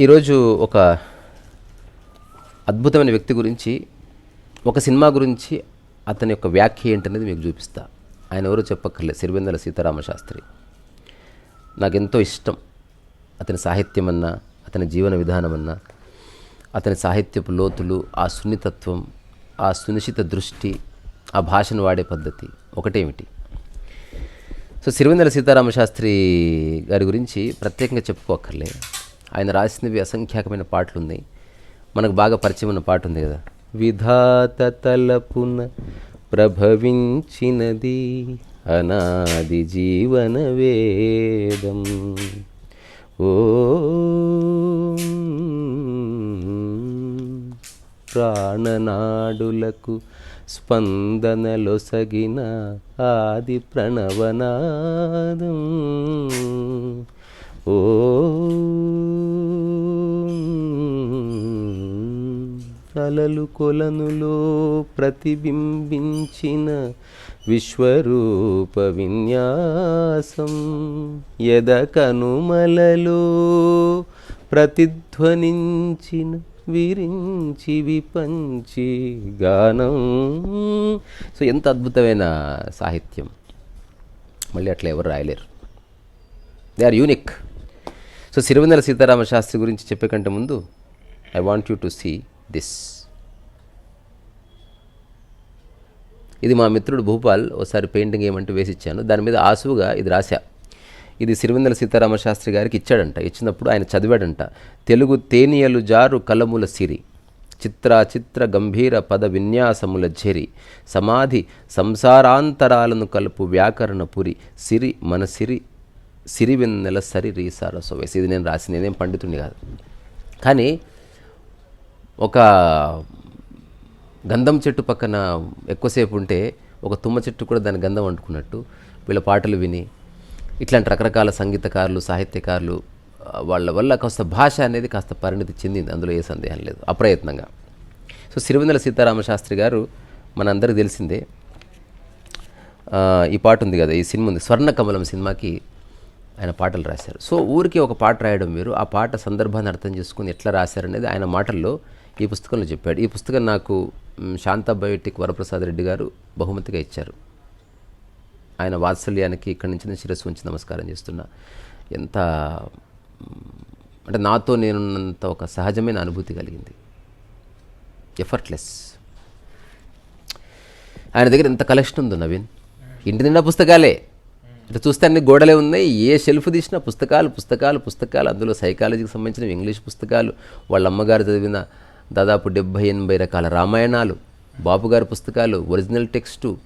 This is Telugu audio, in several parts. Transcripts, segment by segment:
ఈరోజు ఒక అద్భుతమైన వ్యక్తి గురించి ఒక సినిమా గురించి అతని యొక్క వ్యాఖ్య ఏంటనేది మీకు చూపిస్తా. ఆయన ఎవరో చెప్పక్కర్లేదు సిరివెందల సీతారామ శాస్త్రి. నాకెంతో ఇష్టం అతని సాహిత్యం అన్నా అతని జీవన విధానం అన్నా అతని సాహిత్యపు లోతులు ఆ సున్నితత్వం ఆ సునిశ్చిత దృష్టి ఆ భాషను వాడే పద్ధతి ఒకటేమిటి? సో సిరివెందల సీతారామ శాస్త్రి గారి గురించి ప్రత్యేకంగా చెప్పుకోక్కర్లే. ఆయన రాసినవి అసంఖ్యాకమైన పాటలు ఉన్నాయి మనకు బాగా పరిచయం ఉన్న పాట ఉంది కదా. విధాత తలపున ప్రభవించినది అనాది జీవన వేదం. ఓ ప్రాణనాడులకు స్పందనలొసగిన ఆది ప్రణవనాదం. ఓ అలలు కొలనులో ప్రతిబింబించిన విశ్వరూప విన్యాసం యద కనుమలలో ప్రతిధ్వనించిన విరించి విపంచి గానం. సో ఎంత అద్భుతమైన సాహిత్యం. మళ్ళీ అట్లా ఎవరు రాయలేరు. They are unique so Sirivennela Seetharama Sastry గురించి చెప్పే కంటే ముందు I want you to see this ఇది మా మిత్రుడు భూపాల్ ఒకసారి పెయింటింగ్ ఏమంటే వేసి ఇచ్చాను. దాని మీద ఆసువుగా ఇది రాశా. ఇది సిరివెందల సీతారామ శాస్త్రి గారికి ఇచ్చాడంట ఇచ్చినప్పుడు ఆయన చదివాడంట. తెలుగు తేనియలు జారు కలముల సిరి చిత్ర చిత్ర గంభీర పద విన్యాసముల ఝెరి సమాధి సంసారాంతరాలను కలుపు వ్యాకరణ పురి సిరి మన సిరి సిరివెన్నెల సరి రీసార సొవేసి ఇది నేను రాసి నేనేం పండితుడిని కాదు. కానీ ఒక గంధం చెట్టు పక్కన ఎక్కువసేపు ఉంటే ఒక తుమ్మ చెట్టు కూడా దాని గంధం అంటుకున్నట్టు వీళ్ళ పాటలు విని ఇట్లాంటి రకరకాల సంగీతకారులు సాహిత్యకారులు వాళ్ళ వల్ల కాస్త భాష అనేది కాస్త పరిణితి చెందింది. అందులో ఏ సందేహం లేదు. అప్రయత్నంగా. సో సిరివెందల సీతారామ శాస్త్రి గారు మనందరికీ తెలిసిందే. ఈ పాట ఉంది కదా ఈ సినిమా ఉంది. స్వర్ణ కమలం సినిమాకి ఆయన పాటలు రాశారు. సో ఊరికి ఒక పాట రాయడం వేరు. ఆ పాట సందర్భాన్ని అర్థం చేసుకుని ఎట్లా రాశారనేది ఆయన మాటల్లో ఈ పుస్తకంలో చెప్పాడు. ఈ పుస్తకం నాకు మ్, శాంతా బయోటిక్ వరప్రసాద్ రెడ్డి గారు బహుమతిగా ఇచ్చారు. ఆయన వాత్సల్యానికి ఇక్కడి నుంచి నేను శిరస్సు ఉంచి నమస్కారం చేస్తున్నా. ఎంత అంటే నాతో నేనున్నంత ఒక సహజమైన అనుభూతి కలిగింది. ఎఫర్ట్లెస్ ఆయన దగ్గర ఎంత కలెక్షన్ ఉందో నవీన్? ఇంటి నిండా పుస్తకాలే. ఇట్లా చూస్తే అన్ని గోడలే ఉన్నాయి. ఏ షెల్ఫ్ తీసినా పుస్తకాలు పుస్తకాలు పుస్తకాలు. అందులో సైకాలజీకి సంబంధించిన ఇంగ్లీష్ పుస్తకాలు. వాళ్ళ అమ్మగారు చదివిన దాదాపు డెబ్భై ఎనభై రకాల రామాయణాలు. బాబుగారి పుస్తకాలు ఒరిజినల్ టెక్స్టు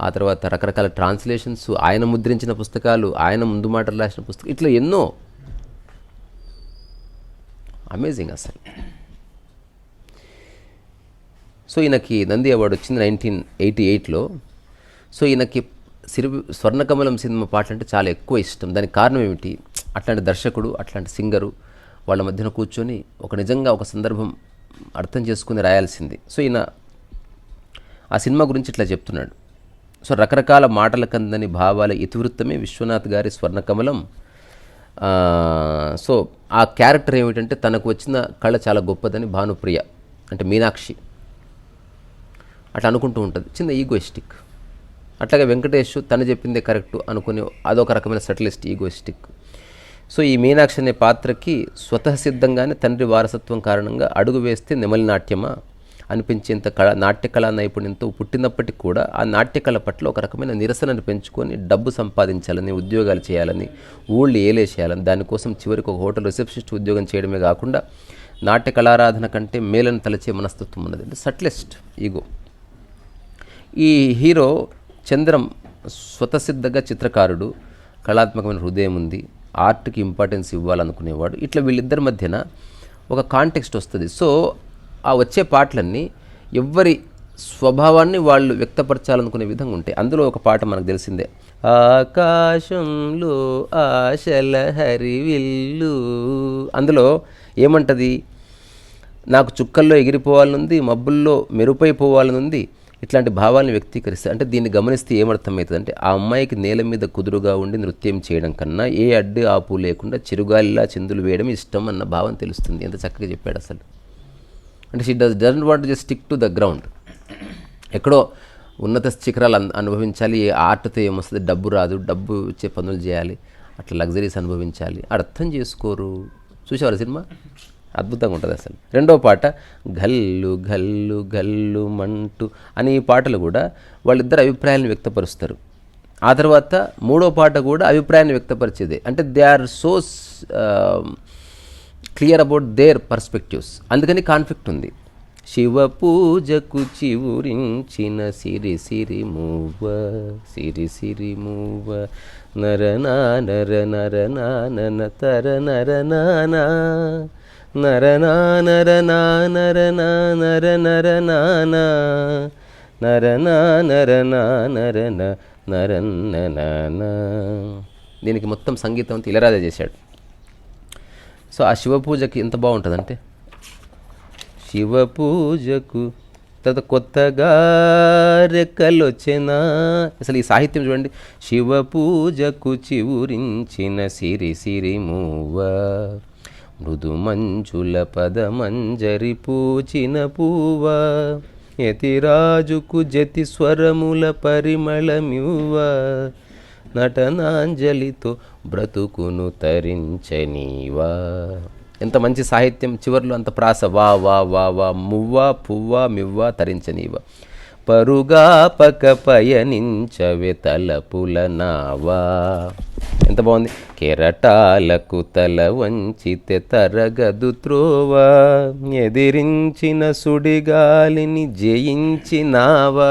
ఆ తర్వాత రకరకాల ట్రాన్స్లేషన్స్ ఆయన ముద్రించిన పుస్తకాలు ఆయన ముందు మాటలు రాసిన పుస్తకం ఇట్లా ఎన్నో. అమేజింగ్ అసలు. సో ఈయనకి నంది అవార్డు వచ్చింది నైన్టీన్ ఎయిటీ ఎయిట్లో. సో ఈయనకి సిరి స్వర్ణకమలం సినిమా పాటలు అంటే చాలా ఎక్కువ ఇష్టం. దానికి కారణం ఏమిటి? అట్లాంటి దర్శకుడు అట్లాంటి సింగరు వాళ్ళ మధ్యన కూర్చొని ఒక నిజంగా ఒక సందర్భం అర్థం చేసుకుని రాయాల్సింది. సో ఈయన ఆ సినిమా గురించి ఇట్లా చెప్తున్నాడు. సో రకరకాల మాటల కందని భావాల ఇతివృత్తమే విశ్వనాథ్ గారి స్వర్ణకమలం. సో ఆ క్యారెక్టర్ ఏమిటంటే తనకు వచ్చిన కళ చాలా గొప్పదని భానుప్రియ అంటే మీనాక్షి. అట్లా అనుకుంటూ ఉంటుంది. చిన్న ఈగోయిస్టిక్ అట్లాగే వెంకటేష్ తను చెప్పిందే కరెక్ట్ అనుకుని అదొక రకమైన సటిలిస్ట్ ఈగోయిస్టిక్ సో ఈ మీనాక్షి అనే పాత్రకి స్వతసిద్ధంగానే తండ్రి వారసత్వం కారణంగా అడుగు వేస్తే నెమలి నాట్యమా? అనిపించేంత కళ నాట్యకళా నైపుణ్యంతో పుట్టినప్పటికీ కూడా ఆ నాట్యకళ పట్ల ఒక రకమైన నిరసనను పెంచుకొని డబ్బు సంపాదించాలని ఉద్యోగాలు చేయాలని ఊళ్ళు ఏలేసేయాలని దానికోసం చివరికి ఒక హోటల్ రిసెప్షనిస్ట్ ఉద్యోగం చేయడమే కాకుండా నాట్య కళారాధన కంటే మేలను తలచే మనస్తత్వం ఉన్నది. అంటే సట్లెస్ట్ ఈగో. ఈ హీరో చంద్రం స్వతసిద్ధంగా చిత్రకారుడు కళాత్మకమైన హృదయం ఉంది ఆర్ట్కి ఇంపార్టెన్స్ ఇవ్వాలనుకునేవాడు. ఇట్లా వీళ్ళిద్దరి మధ్యన ఒక కాంటెక్స్ట్ వస్తుంది. సో ఆ వచ్చే పాటలన్నీ ఎవ్వరి స్వభావాన్ని వాళ్ళు వ్యక్తపరచాలనుకునే విధంగా ఉంటాయి. అందులో ఒక పాట మనకు తెలిసిందే. ఆకాశంలో ఆశల హరివిల్లు. అందులో ఏమంటది? నాకు చుక్కల్లో ఎగిరిపోవాలనుంది మబ్బుల్లో మెరుపైపోవాలనుంది ఇట్లాంటి భావాలను వ్యక్తీకరిస్తే అంటే దీన్ని గమనిస్తే ఏమర్థమవుతుంది అంటే ఆ అమ్మాయికి నేల మీద కుదురుగా ఉండి నృత్యం చేయడం కన్నా ఏ అడ్డు ఆపు లేకుండా చిరుగాలిలా చిందులు వేయడం ఇష్టం అన్న భావం తెలుస్తుంది. ఎంత చక్కగా చెప్పాడు అసలు. అంటే she does doesn't want just stick to the ground ఎక్కడో ఉన్నత శిఖరాలు అన్- అనుభవించాలి ఏ ఆర్ట్తో ఏమొస్తుంది డబ్బు రాదు డబ్బు ఇచ్చే పనులు చేయాలి అట్లా లగ్జరీస్ అనుభవించాలి అర్థం చేసుకోరు. చూసేవారు సినిమా? అద్భుతంగా ఉంటుంది అసలు. రెండో పాట గల్లు గల్లు గల్లు మంటు అనే ఈ పాటలు కూడా వాళ్ళిద్దరు అభిప్రాయాలను వ్యక్తపరుస్తారు. ఆ తర్వాత మూడో పాట కూడా అభిప్రాయాన్ని వ్యక్తపరిచేదే. అంటే they are so clear about their perspectives అందుకని కాన్ఫ్లిక్ట్ ఉంది శివ పూజకు చివురించిన సిరి సిరి మూవ సిరి సిరి మూవ నరనా నర నర నన తర నర నానా నరనా నర నా నర నా నర నర నానా నరనా నర నా నర న నరన్న నానా దీనికి మొత్తం సంగీతం అంతా చేశాడు సో ఆ శివ పూజకి ఎంత బాగుంటుందంటే? శివ పూజకు తర్వాత కొత్తగా రెక్కలొచ్చిన? అసలు ఈ సాహిత్యం చూడండి. శివ పూజకు చివురించిన సిరి సిరి మూవ మృదు మంచుల పద మంజరి పూచిన పూవ యతిరాజుకు జతి స్వరముల పరిమళమివ్వ నటనాంజలితో బ్రతుకును తరించనీవా. ఎంత మంచి సాహిత్యం చివర్లో అంత ప్రాస వా వా వా వా మువ్వ పువ్వ మివ్వ తరించనీవ. పరుగాపక పయనించవే తలపుల నావా. ఎంత బాగుంది. కెరటాలకు తల వంచితే తరగదు త్రోవా. ఎదిరించిన సుడిగాలిని జయించినావా.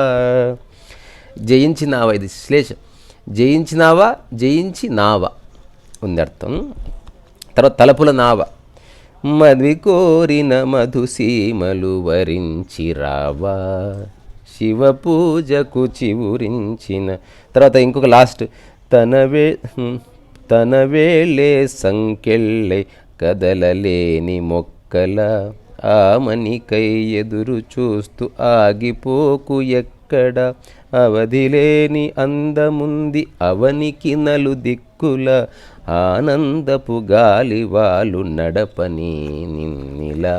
జయించినావా. ఇది శ్లేష. జయించినావా? జయించినావా? ఉంది అర్థం తర్వాత తలపుల నావ. మద్వి కోరిన మధుసీమలు వరించి రావా శివ పూజకు చివురించిన. తర్వాత ఇంకొక లాస్ట్ తన వే తన సంకెళ్ళే కదలలేని మొక్కల ఆమనికై ఎదురు చూస్తూ ఆగిపోకు ఎక్కడ. అవధిలేని అందముంది అవనికి నలు దిక్కుల ఆనందపు గాలివాలు నడపని నిన్నిలా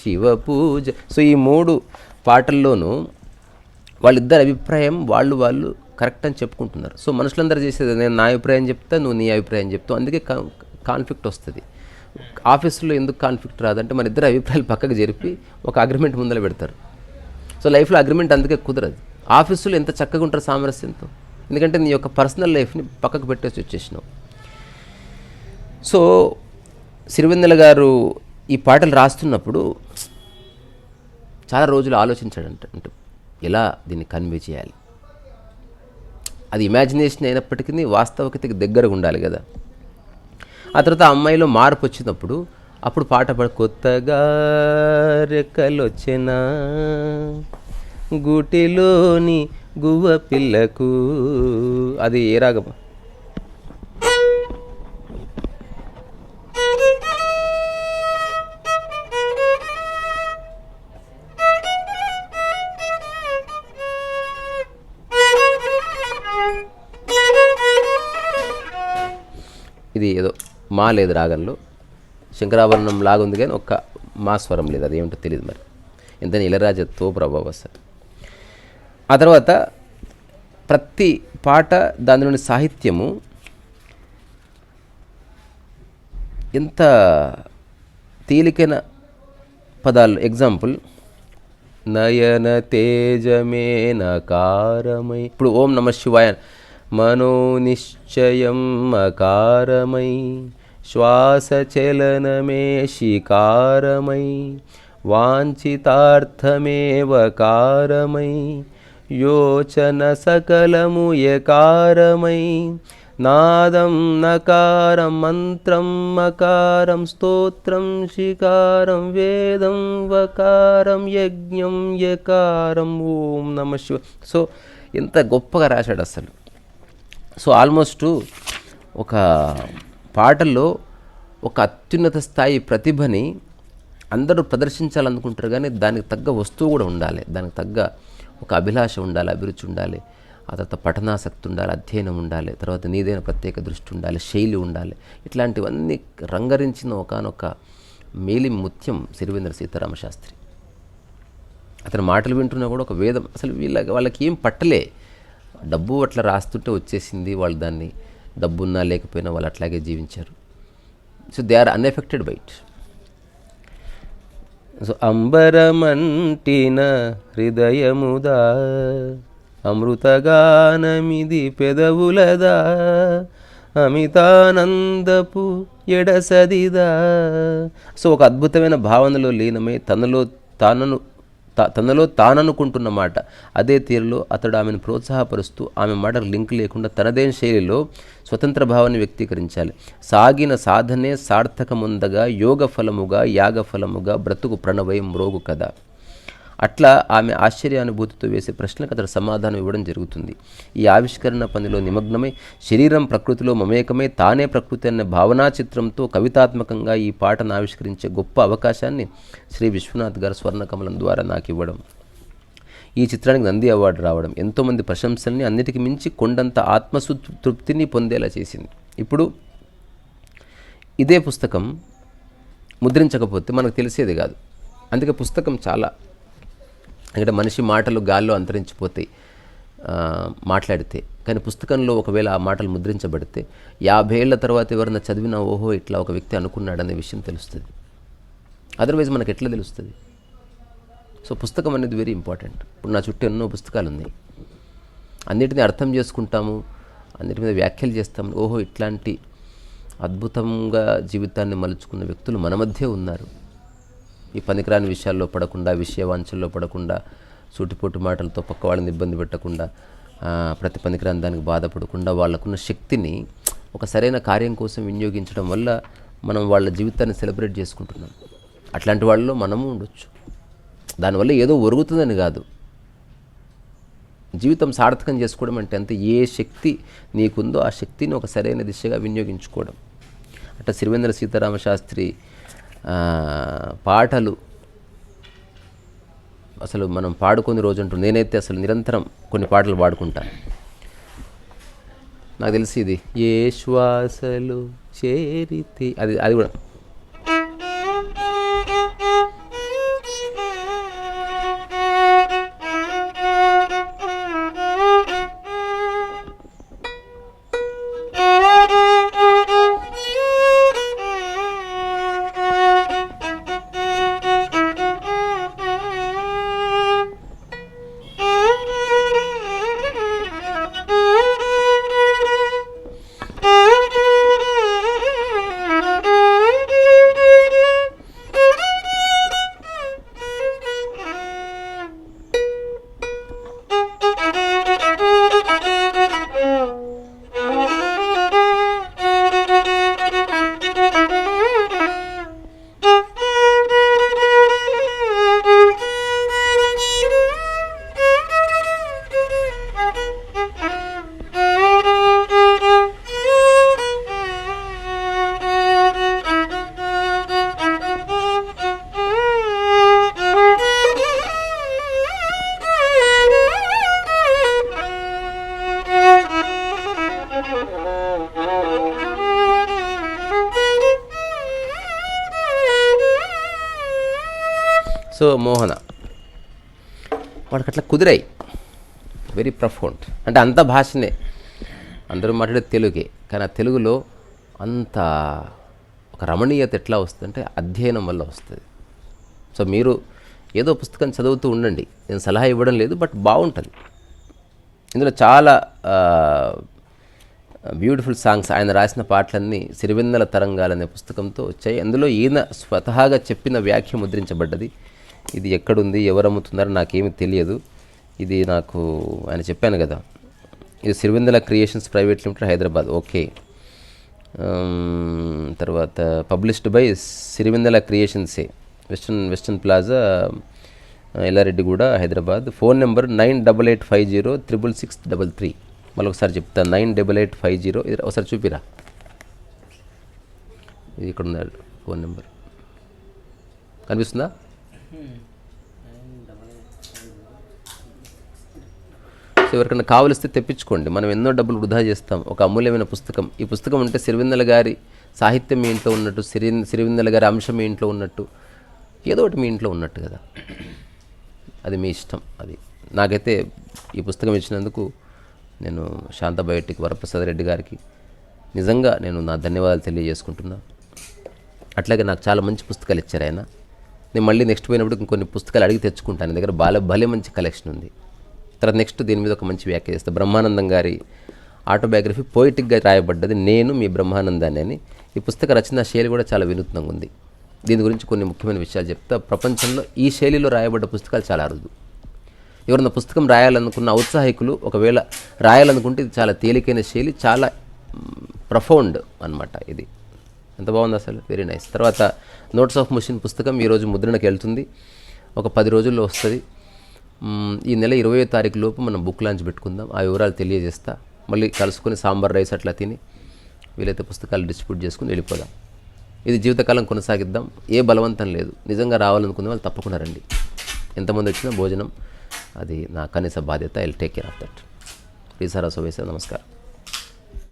శివ పూజ సో ఈ మూడు పాటల్లోనూ వాళ్ళిద్దరి అభిప్రాయం వాళ్ళు వాళ్ళు కరెక్ట్ అని చెప్పుకుంటున్నారు. సో మనుషులందరూ చేసేది నేను నా అభిప్రాయం చెప్తా నువ్వు నీ అభిప్రాయం చెప్తావు. అందుకే కాన్ఫ్లిక్ట్ వస్తుంది. ఆఫీసులో ఎందుకు కాన్ఫ్లిక్ట్ రాదంటే మన ఇద్దరు అభిప్రాయాలు పక్కకు జరిపి ఒక అగ్రిమెంట్ ముందర పెడతారు. సో లైఫ్లో అగ్రిమెంట్ అందుకే కుదరదు. ఆఫీసులో ఎంత చక్కగా ఉంటారు సామరస్యంతో. ఎందుకంటే నీ యొక్క పర్సనల్ లైఫ్ని పక్కకు పెట్టేసి వచ్చేసినావు. సో సిరివెన్నెల గారు ఈ పాటలు రాస్తున్నప్పుడు చాలా రోజులు ఆలోచించాడంట అంటే. ఎలా దీన్ని కన్వే చేయాలి? అది ఇమాజినేషన్ అయినప్పటికీ వాస్తవికతకి దగ్గరగా ఉండాలి కదా. ఆ తర్వాత అమ్మాయిలో మార్పు వచ్చినప్పుడు అప్పుడు పాట పాడు కొత్తగా రెక్కలొచ్చెనా? గుటిలోని గువ్వ పిల్లకు. అది ఏ రాగం ఇది ఏదో మా లేదు రాగంలో. శంకరాభరణం లాగుంది కానీ ఒక్క మా స్వరం లేదు. అదేమిటో తెలియదు మరి. ఎంత ఇళరాజతో ప్రభావ సార్. ఆ తర్వాత ప్రతి పాట దానిలోని సాహిత్యము ఎంత తేలికైన పదాలు ఎగ్జాంపుల్ నయన తేజమే నకారమై ఇప్పుడు ఓం నమ శివాయ మనో నిశ్చయం అకారమై శ్వాస చలనమే శికారమై వాంఛితార్థమేవ కారమై యోచన సకలము యకారమై నాదం నకారం మంత్రం మకారం స్తోత్రం శికారం వేదం వకారం యజ్ఞం యకారం. ఓం నమ శివ. సో ఎంత గొప్పగా రాశాడు అసలు. సో ఆల్మోస్ట్ ఒక పాటల్లో ఒక అత్యున్నత స్థాయి ప్రతిభని అందరూ ప్రదర్శించాలనుకుంటారు కానీ దానికి తగ్గ వస్తువు కూడా ఉండాలి. దానికి తగ్గ ఒక అభిలాష ఉండాలి అభిరుచి ఉండాలి ఆ తర్వాత పఠనాసక్తి ఉండాలి అధ్యయనం ఉండాలి తర్వాత నీదైన ప్రత్యేక దృష్టి ఉండాలి శైలి ఉండాలి ఇట్లాంటివన్నీ రంగరించిన ఒకనొక మేలి ముత్యం సిరివేంద్ర సీతారామ శాస్త్రి అతని మాటలు వింటున్నా కూడా ఒక వేదం. అసలు వీళ్ళ వాళ్ళకి ఏం పట్టలే. డబ్బు అట్లా రాస్తుంటే వచ్చేసింది వాళ్ళు దాన్ని. డబ్బున్నా లేకపోయినా వాళ్ళు అట్లాగే జీవించారు. So they are unaffected by it. So అంబరమంటిన హృదయముదా అమృతగానమిది పెదవులదా అమితానందపు ఎడసదిదా. సో ఒక అద్భుతమైన భావనలో లీనమై తనలో తానను తనలో తాననుకుంటున్న మాట. అదే తీరులో అతడు ఆమెను ప్రోత్సాహపరుస్తూ ఆమె మాటకు లింక్ లేకుండా తనదైన శైలిలో స్వతంత్ర భావాన్ని వ్యక్తీకరించాలి. సాగిన సాధనే సార్థకముందగా యోగ ఫలముగా యాగ ఫలముగా బ్రతుకు ప్రణవయం మ్రోగు కదా అట్లా ఆమె ఆశ్చర్యానుభూతితో వేసే ప్రశ్నలకు అతడు సమాధానం ఇవ్వడం జరుగుతుంది. ఈ ఆవిష్కరణ పనిలో నిమగ్నమై శరీరం ప్రకృతిలో మమేకమై తానే ప్రకృతి అనే భావనా చిత్రంతో కవితాత్మకంగా ఈ పాటను ఆవిష్కరించే గొప్ప అవకాశాన్ని శ్రీ విశ్వనాథ్ గారు స్వర్ణకమలం ద్వారా నాకు ఇవ్వడం. ఈ చిత్రానికి నంది అవార్డు రావడం ఎంతోమంది ప్రశంసల్ని అన్నిటికీ మించి కొండంత ఆత్మసుతృప్తిని పొందేలా చేసింది. ఇప్పుడు ఇదే పుస్తకం ముద్రించకపోతే మనకు తెలిసేది కాదు. అందుకే పుస్తకం చాలా ఎందుకంటే మనిషి మాటలు గాల్లో అంతరించిపోతాయి మాట్లాడితే. కానీ పుస్తకంలో ఒకవేళ ఆ మాటలు ముద్రించబడితే యాభై ఏళ్ళ తర్వాత ఎవరైనా చదివినా ఓహో ఇట్లా ఒక వ్యక్తి అనుకున్నాడనే విషయం తెలుస్తుంది. అదర్వైజ్ మనకు ఎట్లా తెలుస్తుంది? సో పుస్తకం అనేది వెరీ ఇంపార్టెంట్ ఇప్పుడు నా చుట్టూ ఎన్నో పుస్తకాలు ఉన్నాయి అన్నిటిని అర్థం చేసుకుంటాము అన్నిటి మీద వ్యాఖ్యలు చేస్తాము. ఓహో ఇట్లాంటి అద్భుతంగా జీవితాన్ని మలుచుకున్న వ్యక్తులు మన మధ్య ఉన్నారు. ఈ పనికిరాని విషయాల్లో పడకుండా విషయవాంఛల్లో పడకుండా సూటిపోటు మాటలతో పక్క వాళ్ళని ఇబ్బంది పెట్టకుండా ప్రతి పనికిరాని దానికి బాధపడకుండా వాళ్ళకున్న శక్తిని ఒక సరైన కార్యం కోసం వినియోగించడం వల్ల మనం వాళ్ళ జీవితాన్ని సెలబ్రేట్ చేసుకుంటున్నాం. అట్లాంటి వాళ్ళలో మనము ఉండొచ్చు. దానివల్ల ఏదో ఒరుగుతుందని కాదు. జీవితం సార్థకం చేసుకోవడం అంటే అంత ఏ శక్తి నీకుందో ఆ శక్తిని ఒక సరైన దిశగా వినియోగించుకోవడం. అట్లా సిరివేంద్ర సీతారామ శాస్త్రి పాటలు. అసలు మనం పాడుకొని రోజు ఉంటుంది నేనైతే అసలు నిరంతరం కొన్ని పాటలు పాడుకుంటాను నాకు తెలిసి ఇది ఏ శ్వాసలు చేరితే అది అది కూడా. సో మోహన వాడికి అట్లా కుదిరాయి. వెరీ ప్రఫౌండ్ అంటే అంత భాషనే. అందరూ మాట్లాడే తెలుగే. కానీ ఆ తెలుగులో అంత ఒక రమణీయత ఎట్లా వస్తుందంటే అధ్యయనం వల్ల వస్తుంది. సో మీరు ఏదో పుస్తకం చదువుతూ ఉండండి. నేను సలహా ఇవ్వడం లేదు బట్ బాగుంటుంది. ఇందులో చాలా బ్యూటిఫుల్ సాంగ్స్ ఆయన రాసిన పాటలన్నీ సిరివెన్నెల తరంగాలనే పుస్తకంతో వచ్చాయి. అందులో ఈయన స్వతహాగా చెప్పిన వ్యాఖ్య ముద్రించబడ్డది. ఇది ఎక్కడుంది ఎవరు అమ్ముతున్నారో నాకేమీ తెలియదు. ఇది నాకు ఆయన చెప్పాను కదా. ఇది Sirivennela creations private limited Hyderabad. Okay. తర్వాత published by Sirivennela క్రియేషన్సే. Western western plaza Ellareddyguda Hyderabad. Phone number nine double eight five zero triple six double three. మళ్ళీ ఒకసారి చెప్తాను nine double eight five zero. ఒకసారి చూపిరా. ఇది ఇక్కడ ఉంది ఫోన్ నెంబర్. కనిపిస్తుందా? ఎవరికైనా కావలిస్తే తెప్పించుకోండి. మనం ఎన్నో డబ్బులు వృధా చేస్తాం. ఒక అమూల్యమైన పుస్తకం. ఈ పుస్తకం ఉంటే సిరివిందల గారి సాహిత్యం మీ ఇంట్లో ఉన్నట్టు సిరి సిరివిందల గారి అంశం మీ ఇంట్లో ఉన్నట్టు ఏదో ఒకటి మీ ఇంట్లో ఉన్నట్టు కదా. అది మీ ఇష్టం అది. నాకైతే ఈ పుస్తకం ఇచ్చినందుకు నేను శాంత బయోటిక్ వరప్రసాద్ రెడ్డి గారికి నిజంగా నేను నా ధన్యవాదాలు తెలియజేసుకుంటున్నా. అట్లాగే నాకు చాలా మంచి పుస్తకాలు ఇచ్చారు ఆయన. నేను మళ్ళీ నెక్స్ట్ పోయినప్పుడు కొన్ని పుస్తకాలు అడిగి తెచ్చుకుంటాను. దగ్గర బాల భలే మంచి కలెక్షన్ ఉంది. తర్వాత నెక్స్ట్ దీని మీద ఒక మంచి వ్యాఖ్య చేస్తాను బ్రహ్మానందం గారి ఆటోబయోగ్రఫీ పోయిటిక్గా రాయబడ్డది. నేను మీ బ్రహ్మానందాన్ని అని. ఈ పుస్తక రచన శైలి కూడా చాలా వినూత్నంగా ఉంది. దీని గురించి కొన్ని ముఖ్యమైన విషయాలు చెప్తా. ప్రపంచంలో ఈ శైలిలో రాయబడ్డ పుస్తకాలు చాలా అరుదు. ఎవరన్నా పుస్తకం రాయాలనుకున్న ఔత్సాహికులు ఒకవేళ రాయాలనుకుంటే ఇది చాలా తేలికైన శైలి చాలా ప్రఫౌండ్ అన్నమాట ఇది. ఎంత బాగుంది అసలు? వెరీ నైస్ తర్వాత నోట్స్ ఆఫ్ ముషిన్ పుస్తకం ఈరోజు ముద్రణకి వెళ్తుంది. ఒక పది రోజుల్లో వస్తుంది. ఈ నెల ఇరవై తారీఖు లోపు మనం బుక్ లాంచ్ పెట్టుకుందాం. ఆ వివరాలు తెలియజేస్తా. మళ్ళీ కలుసుకొని సాంబార్ రైస్ అట్లా తిని వీలైతే పుస్తకాలు డిస్ట్రిబ్యూట్ చేసుకుని వెళ్ళిపోదాం. ఇది జీవితకాలం కొనసాగిద్దాం. ఏ బలవంతం లేదు. నిజంగా రావాలనుకున్న వాళ్ళు తప్పకుండా రండి. ఎంతమంది వచ్చినా భోజనం అది నా కనీస బాధ్యత. I take care of that Shri సారా నమస్కారం.